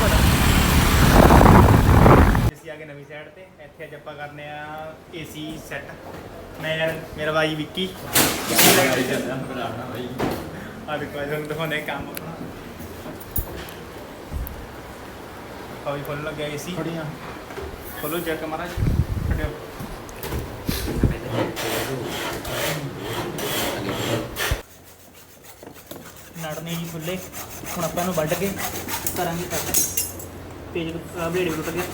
ਤੁਹਾਡਾ ਅਸੀਂ ਆ ਗਏ ਨਵੀਂ ਸਾਈਡ ਤੇ। ਇੱਥੇ ਅੱਜ ਆਪਾਂ ਕਰਨੇ ਆ ਏਸੀ ਸੈੱਟ ਮੈਂ ਮੇਰਾ ਭਾਈ ਵਿੱਕੀ। ਆ ਦੇਖੋ ਤੁਹਾਨੂੰ ਦਿਖਾਉਂਦੇ ਕੰਮ ਆਪਣਾ। ਆ ਵੀ ਖੋਲਣ ਲੱਗਿਆ ਏਸੀ ਖੜੀਆਂ। ਖੋਲੋ ਜੱਕ ਮਹਾਰਾਜ। ਛੱਡਿਓ ਨੜਨੇ ਜੀ ਖੁੱਲੇ ਹੁਣ ਆਪਾਂ ਇਹਨੂੰ ਵੱਢ ਕੇ ਕਰਾਂਗੇ ਕੱਟ। ਤੇਜ ਬਲੇਡ ਵੀ ਟੁੱਟ ਗਿਆ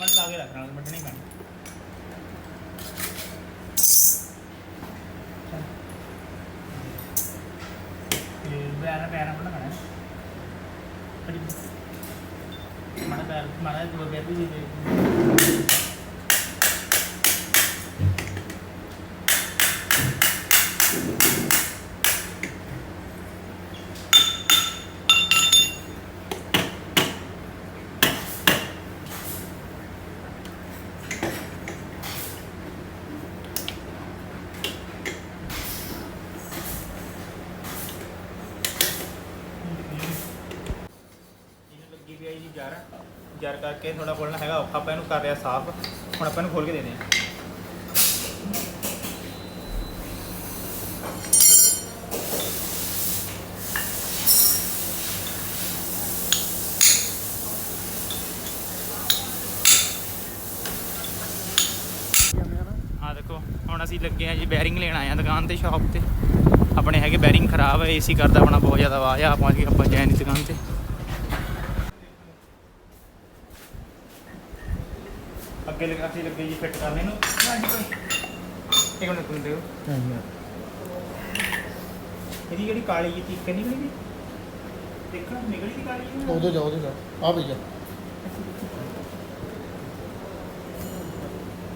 ਮਨ ਲਾ ਕੇ ਰੱਖਣਾ ਵੱਢਣੀ ਪੈਣਾ। ਤੇ ਪੈਰ ਪੈਰ ਆਪਣਾ ਖਾਣਾ ਮਾੜਾ ਪੈਰ, ਮਾੜਾ ਦੋ ਪੈਰ ਵੀ ਦੇ ਇਹਨੂੰ ਲੱਗੀ ਵੀ ਆ ਜੀ ਜਰ ਕਰਕੇ ਥੋੜਾ ਖੋਲਣਾ ਹੈਗਾ ਔਖਾ, ਆਪਾਂ ਇਹਨੂੰ ਕਰ ਰਿਹਾ ਸਾਫ਼। ਹੁਣ ਆਪਾਂ ਇਹਨੂੰ ਖੋਲ ਕੇ ਦੇ ਦੇ ਆ ਦੇਖੋ, ਹੁਣ ਅਸੀਂ ਲੱਗੇ ਆ ਜੀ ਬੈਰਿੰਗ ਲੈਣ ਆਏ ਆ ਦੁਕਾਨ ਤੇ, ਸ਼ਾਪ ਤੇ। ਆਪਣੇ ਹੈਗੇ ਬੈਰਿੰਗ ਖਰਾਬ ਹੈ ਏਸੀ ਕਰਦਾ ਆਪਣਾ ਬਹੁਤ ਜ਼ਿਆਦਾ ਆਵਾਜ਼ ਆ ਪਹੁੰਚ ਗਏ ਆਪਾਂ ਜੈਨ ਦੀ ਦੁਕਾਨ ਤੇ। ਅੱਗੇ ਲਗਾ ਅਸੀਂ ਲੱਗੇ ਜੀ ਫਿੱਟ ਕਰਨੇ ਨੂੰ। ਇੱਕ ਮਿੰਟ ਕੁੰਦੇ ਦਿਓ। ਇਹਦੀ ਜਿਹੜੀ ਕਾਲੀ ਜੀ ਨਹੀਂ ਨਿਕਲੀ? ਦੇਖਾ ਨਿਕਲੀ ਦੀ ਕਾਲੀ ਜੀ ਉਹਦੇ ਜਾ ਉਹਦੇ ਜਾ। ਆ ਵੀ ਜਾ।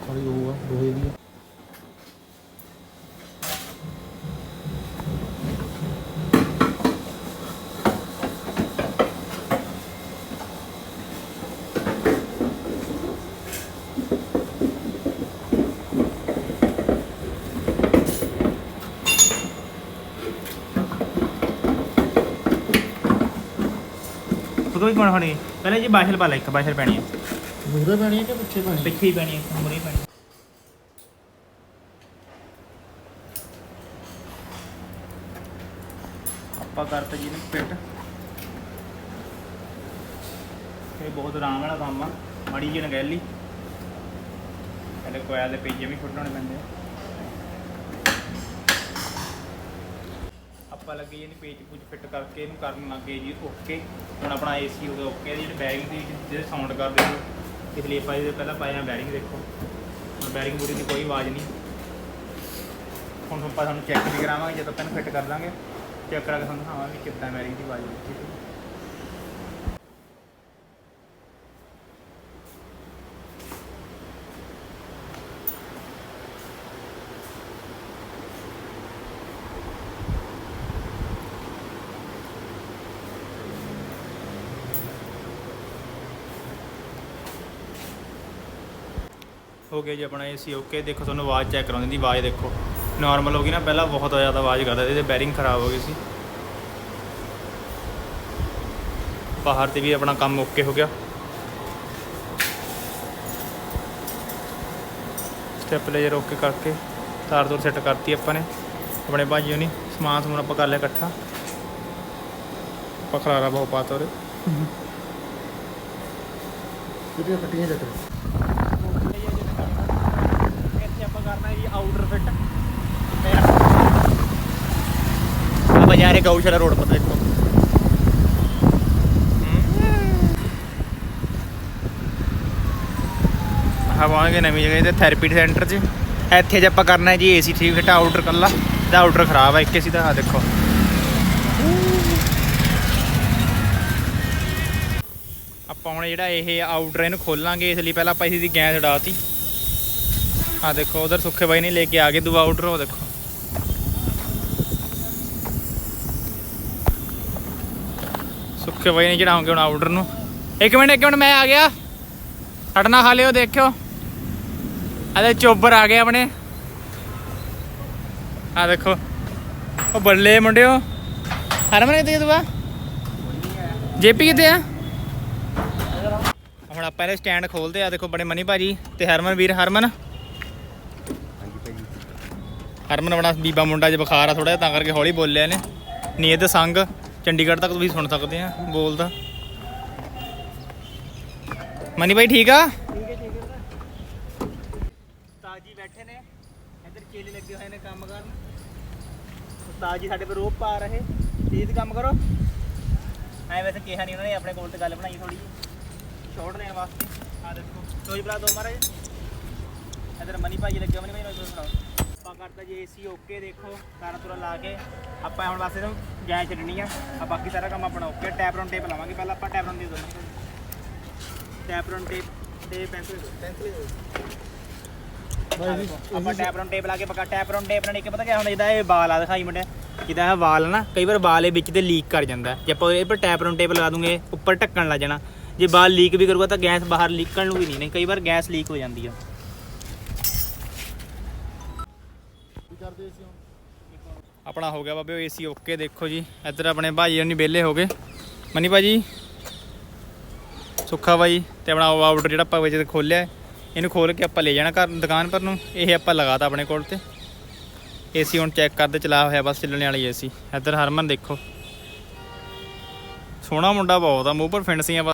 ਖੜੀ ਹੋਊਗਾ ਦੋਹੇ ਦੀ ਆ। ਉਦੋਂ ਹੀ ਕੋਣ ਹੋਣੀ? ਪਹਿਲੇ ਜੀ ਬਾਸ਼ਲ ਪਾ ਲੈ ਇੱਕ ਬਾਸ਼ਲ ਪੈਣੀ ਹੈ ਮੂਹਰੇ ਪੈਣੀ ਹੈ ਕਿ ਪਿੱਛੇ ਪੈਣੀ ਹੈ? ਪਿੱਛੇ ਹੀ ਪੈਣੀ ਹੈ ਮੁਰੇ ਪੈਣੀ ਆਪਾਂ ਕਰਤਾ ਜੀ ਨੂੰ ਫਿੱਟ ਇਹ ਬਹੁਤ ਆਰਾਮ ਵਾਲਾ ਕੰਮ ਆ ਮੜੀ ਜਿਹੀ ਨਗੈਲੀ। ਇਹਦੇ ਕੋਇਲ ਦੇ ਪੇਜੇ ਵੀ ਫੁੱਟਣੇ ਪੈਂਦੇ ਆ। ਆਪਾਂ ਲੱਗੇ ਜੀ ਇਹਨੂੰ ਪੇਜ ਪੂਜ ਫਿੱਟ ਕਰਕੇ ਇਹਨੂੰ ਕਰਨ ਲੱਗੇ ਜੀ ਓਕੇ ਹੁਣ ਆਪਣਾ ਏਸੀ ਹੋ ਗਿਆ ਓਕੇ ਜਿਹੜੀ ਬੈਰਿੰਗ ਦੀ ਜਿਹੜੇ ਸਾਊਂਡ ਕਰਦੇ ਸੀ ਇਸ ਲਈ ਆਪਾਂ ਇਹਦੇ ਪਹਿਲਾਂ ਪਾਇਆ ਬੈਰਿੰਗ, ਦੇਖੋ। ਹੁਣ ਬੈਰਿੰਗ ਬੂਰੀ ਦੀ ਕੋਈ ਆਵਾਜ਼ ਨਹੀਂ। ਹੁਣ ਆਪਾਂ ਤੁਹਾਨੂੰ ਚੈੱਕ ਵੀ ਕਰਾਵਾਂਗੇ, ਜਦੋਂ ਤੈਨੂੰ ਫਿੱਟ ਕਰ ਦਾਂਗੇ। ਚੈੱਕ ਕਰਾ ਕੇ ਤੁਹਾਨੂੰ ਦਿਖਾਵਾਂਗੇ ਕਿੱਦਾਂ ਬੈਰਿੰਗ ਦੀ ਆਵਾਜ਼ ਠੀਕ ਹੈ। ਹੋ ਗਿਆ ਜੀ ਆਪਣਾ ਏਸੀ ਓਕੇ ਦੇਖੋ ਤੁਹਾਨੂੰ ਆਵਾਜ਼ ਚੈੱਕ ਕਰਾਉਂਦੀ ਦੀ ਆਵਾਜ਼ ਦੇਖੋ। ਨਾਰਮਲ ਹੋ ਗਈ ਨਾ ਪਹਿਲਾਂ ਬਹੁਤ ਜ਼ਿਆਦਾ ਆਵਾਜ਼ ਕਰਦਾ ਸੀ, ਇਹਦੇ ਬੈਰਿੰਗ ਖਰਾਬ ਹੋ ਗਈ ਸੀ। ਬਾਹਰ ਤੇ ਵੀ ਆਪਣਾ ਕੰਮ ਓਕੇ ਹੋ ਗਿਆ। ਸਟੈਪ ਲੇਜਰ ਓਕੇ ਕਰਕੇ ਤਾਰ ਤੋਰ ਸੈੱਟ ਕਰਤੀ ਆਪਾਂ ਨੇ ਆਪਣੇ ਭਾਜੀ ਨੇ ਸਮਾਨ ਸਮੂਨ ਆਪਾਂ ਕਰ ਲਿਆ ਇਕੱਠਾ। ਆਪਾਂ ਖਲਾਰਾ ਬਹੁਤ ਪਾਤਾ ਉਹਦੇ ਕਿਹੜੀਆਂ ਕੱਟੀਆਂ ਚੱਕ ਇੱਥੇ ਆਪਾਂ ਕਰਨਾ ਜੀ ਆਊਟਰ ਫਿੱਟ ਆ ਬਾਜ਼ਾਰੇ ਗਊਸ਼ਾਲਾ ਰੋਡ ਪਰ ਦੇਖੋ। ਆਵਾਂਗੇ ਨਵੀਂ ਜਗ੍ਹਾ ਤੇ ਥੈਰੇਪੀ ਸੈਂਟਰ 'ਚ। ਇੱਥੇ ਜੇ ਆਪਾਂ ਕਰਨਾ ਜੀ ਏਸੀ ਠੀਕ ਫਿੱਟ ਆਊਟਰ ਕੱਲਾ ਦਾ ਆਊਟਰ ਖਰਾਬ ਹੈ ਇੱਕ ਏਸੀ ਦਾ ਆ ਦੇਖੋ। ਆਪਾਂ ਹੁਣ ਜਿਹੜਾ ਇਹ ਆਊਟਰ ਇਹਨੂੰ ਖੋਲਾਂਗੇ, ਇਸ ਲਈ ਪਹਿਲਾਂ ਆਪਾਂ ਇਸ ਦੀ ਗੈਸ ਉਡਾਤੀ ਆ ਦੇਖੋ ਉਧਰ ਸੁੱਖੇ ਬਾਈ ਨੇ ਲੈ ਕੇ ਆ ਗਏ ਦੂਆ ਆਊਟਰ ਉਹ ਦੇਖੋ ਸੁੱਖੇ ਬਾਈ ਨੇ ਚੜਾਉਂਗੇ ਹੁਣ ਆਊਟਰ ਨੂੰ ਇੱਕ ਮਿੰਟ ਇੱਕ ਮਿੰਟ ਮੈਂ ਆ ਗਿਆ ਅੜਨਾ ਖਾ ਲਿਓ ਦੇਖਿਓ ਇਹਦੇ ਚੋਬਰ ਆ ਗਏ ਆਪਣੇ ਆ ਦੇਖੋ ਉਹ ਬੱਲੇ ਮੁੰਡਿਓ ਹਰਮਨ ਕਿੱਥੇ ਗਿਆ ਤੂੰ ਆ ਜੇਪੀ ਕਿੱਥੇ ਆ ਹੁਣ ਆਪਾਂ ਇਹਦੇ ਸਟੈਂਡ ਖੋਲਦੇ ਆ ਦੇਖੋ ਬੜੇ ਮਨੀ ਭਾਜੀ ਤੇ ਹਰਮਨ ਵੀਰ ਹਰਮਨ ਹਰਮਨ ਬਣਾ ਬੀਬਾ ਮੁੰਡਾ ਜੇ ਬੁਖਾਰ ਆ ਥੋੜਾ ਤਾਂ ਕਰਕੇ ਹੌਲੀ ਬੋਲਿਆ ਨੇ ਨੀਅਤ ਸੰਗ, ਚੰਡੀਗੜ੍ਹ ਤੱਕ ਤੁਸੀਂ ਸੁਣ ਸਕਦੇ ਆ, ਬੋਲਦਾ। ਮਨੀ ਭਾਈ ਠੀਕ ਆ? ਉਸਤਾਦ ਬੈਠੇ ਨੇ, ਇੱਧਰ ਕੇਲੇ ਲੱਗੇ ਹੋਏ ਨੇ ਕੰਮ ਕਰਨ। ਉਸਤਾਦ ਜੀ ਸਾਡੇ ਪਰ ਰੋਪ ਪਾ ਰਹੇ, ਤੇਜ਼ ਕੰਮ ਕਰੋ। ਐ ਵੈਸੇ ਕਿਹਾ ਨਹੀਂ ਉਹਨਾਂ ਨੇ, ਆਪਣੇ ਕੋਲ ਤੇ ਗੱਲ ਬਣਾਈ ਥੋੜੀ ਸ਼ਾਰਟ ਲੈਣ ਵਾਸਤੇ। ਆ ਦੇਖੋ। ਤੋਜ ਬਲਾ ਦੋ ਮਹਾਰਾਜ। ਇੱਧਰ ਮਨੀ ਭਾਈ ਲੱਗੇ ਮਨੀ ਭਾਈ ਨੂੰ ਸੁਣਾਓ। ਆਪਾਂ ਕਰਤਾ ਜੀ ਏਸੀ ਓਕੇ ਦੇਖੋ ਤਾਰਾ ਤੁਰਾ ਲਾ ਕੇ। ਆਪਾਂ ਹੁਣ ਬਸ ਇਹਨੂੰ ਗੈਸ ਛੱਡਣੀ ਆ। ਆ ਬਾਕੀ ਸਾਰਾ ਕੰਮ ਆਪਣਾ ਓਕੇ ਟੈਪ ਰੌਨ ਟੇਪ ਲਾਵਾਂਗੇ। ਪਹਿਲਾਂ ਆਪਾਂ ਟੈਪ ਰੌਨ ਦੇ ਦੋਨਾਂ ਟੈਪ ਰੌਨ ਟੇਪ ਤੇ ਪੈਨਸਲ ਪੈਨਸਲ ਆਪਾਂ ਟੈਪ ਰੌਨ ਟੇਪ ਲਾ ਕੇ ਪੱਕਾ ਟੈਪ ਰੌਨ ਟੇਪ ਨਾਲ ਇੱਕ ਪਤਾ ਕਿਆ ਹੁਣ ਇਹਦਾ ਇਹ ਵਾਲ ਆ ਦਿਖਾਈ ਮੁੰਡਿਆ? ਜਿਹਦਾ ਇਹ ਵਾਲ ਨਾ ਕਈ ਵਾਰ ਵਾਲ ਇਹ ਵਿੱਚ ਤੇ ਲੀਕ ਕਰ ਜਾਂਦਾ। ਜੇ ਆਪਾਂ ਇਹ ਪਰ ਟੈਪ ਰੌਨ ਟੇਪ ਲਗਾ ਦੂੰਗੇ ਉੱਪਰ ਢੱਕਣ ਲੱਗ ਜਾਣਾ। ਜੇ ਵਾਲ ਲੀਕ ਵੀ ਕਰੂਗਾ ਤਾਂ ਗੈਸ ਬਾਹਰ ਲੀਕਣ ਨੂੰ ਵੀ ਨਹੀਂ ਨਹੀਂ ਕਈ ਵਾਰ ਗੈਸ ਲੀਕ ਹੋ ਜਾਂਦੀ ਆ। ਕਰਦੇ ਸੀ ਹੁਣ? ਆਪਣਾ ਹੋ ਗਿਆ ਬਾਬੇ ਏਸੀ ਓਕੇ ਦੇਖੋ ਜੀ। ਇੱਧਰ ਆਪਣੇ ਭਾਜੀ ਹੋਣੀ ਵਿਹਲੇ ਹੋ ਗਏ। ਮਨੀ ਭਾਜੀ? ਸੁੱਖਾ ਬਾਈ ਤੇ ਆਪਣਾ ਆਊਟਰ ਜਿਹੜਾ ਆਪਾਂ ਵਿੱਚ ਖੋਲਿਆ ਇਹਨੂੰ ਖੋਲ ਕੇ ਆਪਾਂ ਲੈ ਜਾਣਾ ਘਰ ਦੁਕਾਨ ਪਰ ਨੂੰ। ਇਹ ਆਪਾਂ ਲਗਾਤਾ ਆਪਣੇ ਕੋਲ ਤੇ। ਏਸੀ ਹੁਣ ਚੈੱਕ ਕਰਦੇ, ਚਲਾ ਹੋਇਆ ਬਸ ਚੱਲਣ ਵਾਲੀ ਏਸੀ ਇੱਧਰ ਹਰਮਨ ਦੇਖੋ। ਸੋਹਣਾ ਮੁੰਡਾ ਬਹੁਤ ਆ, ਮੂੰਹ ਪਰ ਫਿੰਡਸੀਆਂ